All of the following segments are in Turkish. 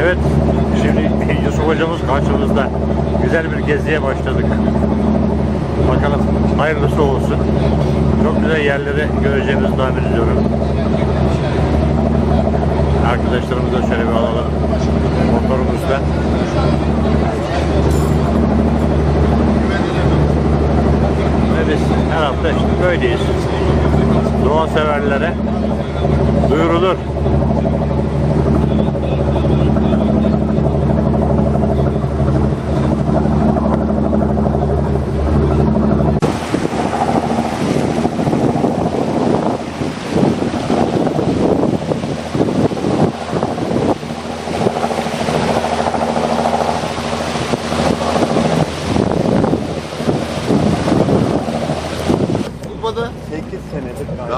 Evet, şimdi Yusuf hocamız karşımızda. Güzel bir geziye başladık. Bakalım hayırlısı olsun. Çok güzel yerleri göreceğimizi tahmin ediyorum. Arkadaşlarımızı da şöyle bir alalım.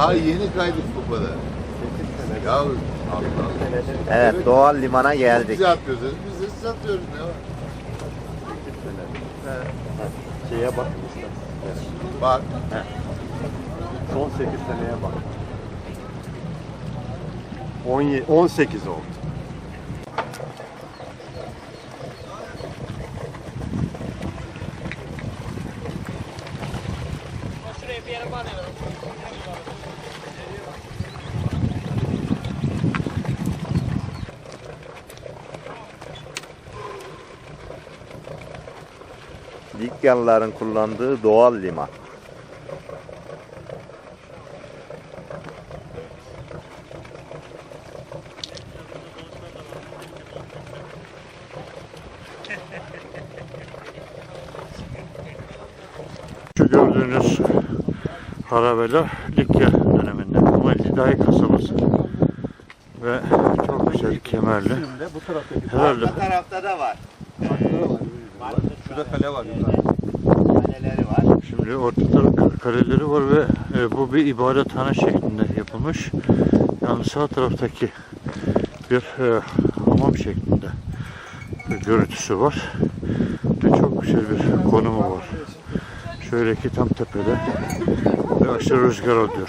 Daha yeni kaydık kupada. Ya Allah Allah. Evet doğal limana geldik. Bizi atıyorsunuz. Biz de sizi atıyoruz ya. Şeye bakmışlar. Bak. Son 8 seneye bak. 17, 18 oldu. Likyalıların kullandığı doğal liman. Harabela Likya döneminde Kumalidai kasabası ve çok güzel kemerli. Herhalde tarafta da var. Şurada kale var. Kaleleri var. şimdi ortada kaleleri var ve e, bu bir ibadethane şeklinde yapılmış. Yani sağ taraftaki bir e, hamam şeklinde bir görüntüsü var ve çok güzel bir konumu var. Şöyle ki tam tepede ve aşırı rüzgar alıyor.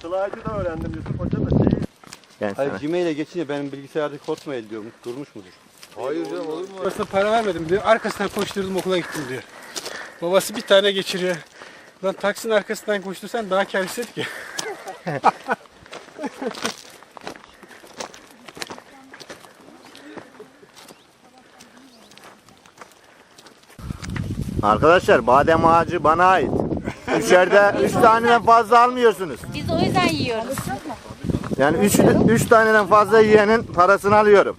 Slide'ı da öğrendim Yusuf Hoca da Ben sana. Hayır Gmail'e geçince benim bilgisayarda kod mu ediyor? Durmuş mudur? Hayır canım olur mu? Babasına para vermedim diyor. Arkasından koşturdum okula gittim diyor. Babası bir tane geçiriyor. Lan taksinin arkasından koştursan daha kâr ki. Arkadaşlar badem ağacı bana ait. Üçerde üç taneden fazla almıyorsunuz. Biz o yüzden yiyoruz. Yani üç, üç taneden fazla yiyenin parasını alıyorum.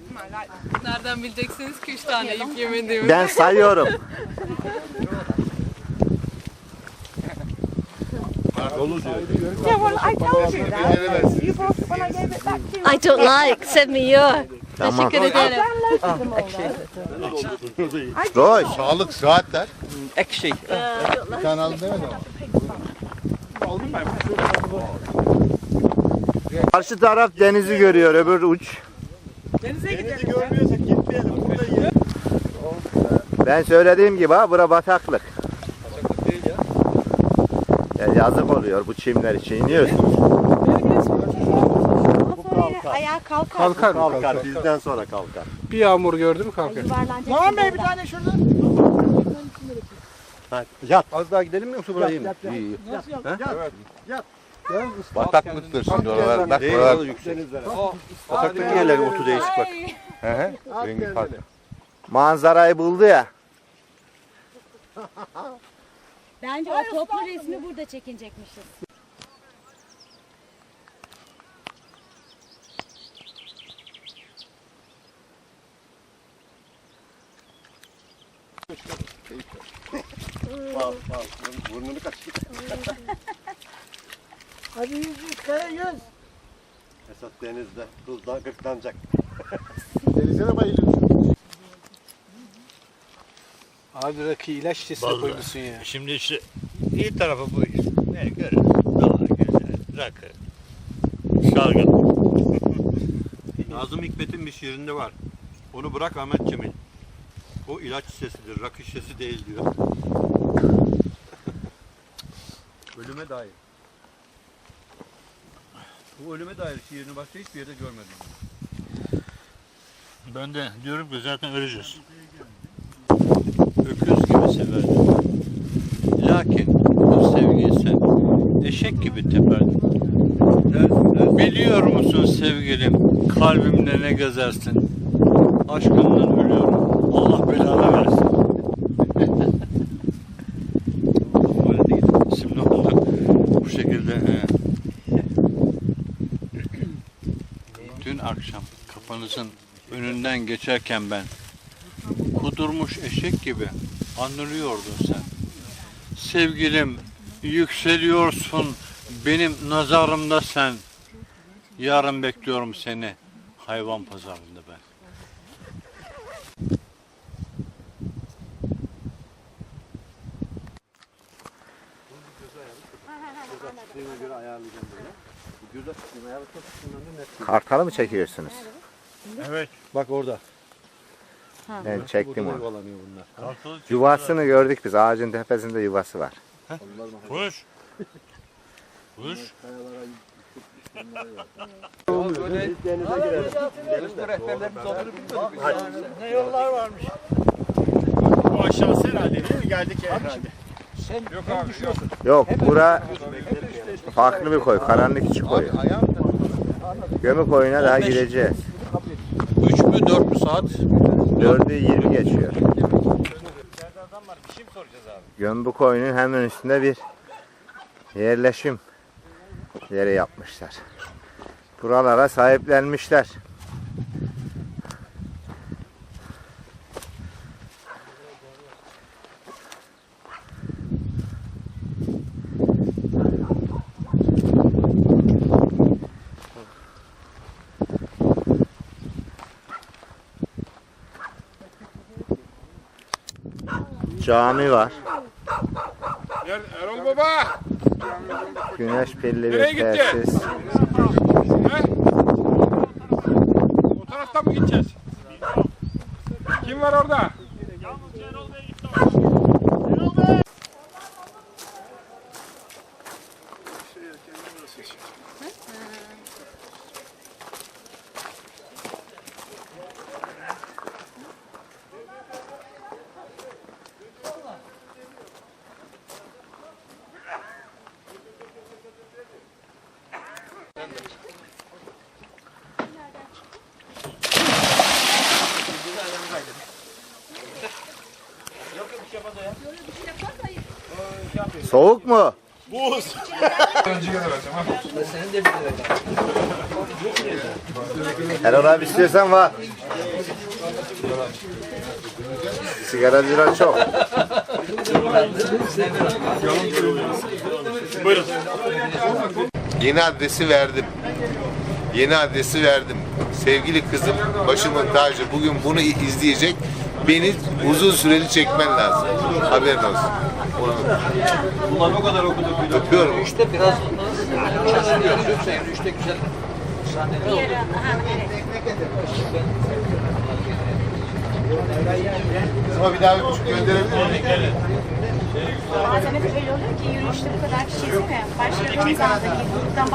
Nereden bileceksiniz ki üç tane yiyip yemediğimi? Ben sayıyorum. I don't like. Send me your. Tamam. Teşekkür ederim. Roy. Sağlık saatler. Ekşi. Bir tane aldım demedim ama. Karşı taraf denizi görüyor öbür uç. denizi görmüyorsak gitmeyelim. Burada yiyelim. Ben söylediğim gibi ha bura bataklık. Ya yazık oluyor bu çimler için iniyorsunuz. Ayağa kalkar. Kalkar. Kalkar bizden sonra kalkar. Bir yağmur gördü mü kalkar. Doğan Bey bir tane şurada. Az daha gidelim mi yoksa burayı mı? İyi iyi. Bataklıktır şimdi oralar. Bak oralar. yüksek. Bataktaki yerler otu değişik bak. Rengi farklı. Manzarayı buldu ya. Bence o toplu resmi burada çekinecekmişiz. Burnunu kaçır. Hadi yüz yüz kaya yüz. Esat denizde tuzdan gırtlanacak. Denize de bayılıyorsun. Abi rakı ilaç şişesine Vallahi. koymuşsun ya. Şimdi işte iyi tarafı bu işte. Ne görürüz? Doğa güzel, rakı, şalgam. Nazım Hikmet'in bir şiirinde var. Onu bırak Ahmet Cemil. O ilaç şişesidir, rakı şişesi değil diyor. ölüme dair. Bu ölüme dair şiirini başka hiçbir yerde görmedim. Ben de diyorum ki zaten öleceğiz. Lakin sevgiyi sen eşek gibi teperdin. Biliyor musun sevgilim kalbimde ne gezersin? Aşkından ölüyorum. Allah belanı versin. Şimdi onu bu şekilde he. Dün akşam kafanızın önünden geçerken ben kudurmuş eşek gibi anlıyordun sen. Sevgilim yükseliyorsun benim nazarımda sen. Yarın bekliyorum seni hayvan pazarında ben. Kartalı mı çekiyorsunuz? Evet. Bak orada. Ben çektim Burada onu. yuvalanıyor bunlar. Yuvasını gördük biz. Ağacın tepesinde yuvası var. Kuş. Kuş. Bu aşağısı herhalde değil mi? Geldik herhalde. Yok bura farklı bir koy. Karanlık içi koyu. Gömü koyuna daha gideceğiz. 3 mü 4 mü saat? Dördü 20 geçiyor. Gömbü koyunun hemen üstünde bir yerleşim yeri yapmışlar. Buralara sahiplenmişler. Cami var. Erol Baba! Güneş pilli Nereye bir gitti? tesis. O tarafta mı gideceğiz? Kim var orada? Soğuk mu? Buz. Erol abi istiyorsan var. Sigaracılar çok. Buyurun. Yeni adresi verdim. Yeni adresi verdim. Sevgili kızım, başımın tacı bugün bunu izleyecek. Beni uzun süreli çekmen lazım. Haberin olsun. Ulan o kadar okuduk. Öpüyorum. İşte biraz şaşırıyoruz. Yoksa yürüyüşte güzel sahneler oldu. Yarı, aha, evet. Ama bir daha bir buçuk gönderebilir miyim? Bazen de öyle oluyor ki yürüyüşte bu kadar kişi izlemiyor. Başka Ramazan'daki gruptan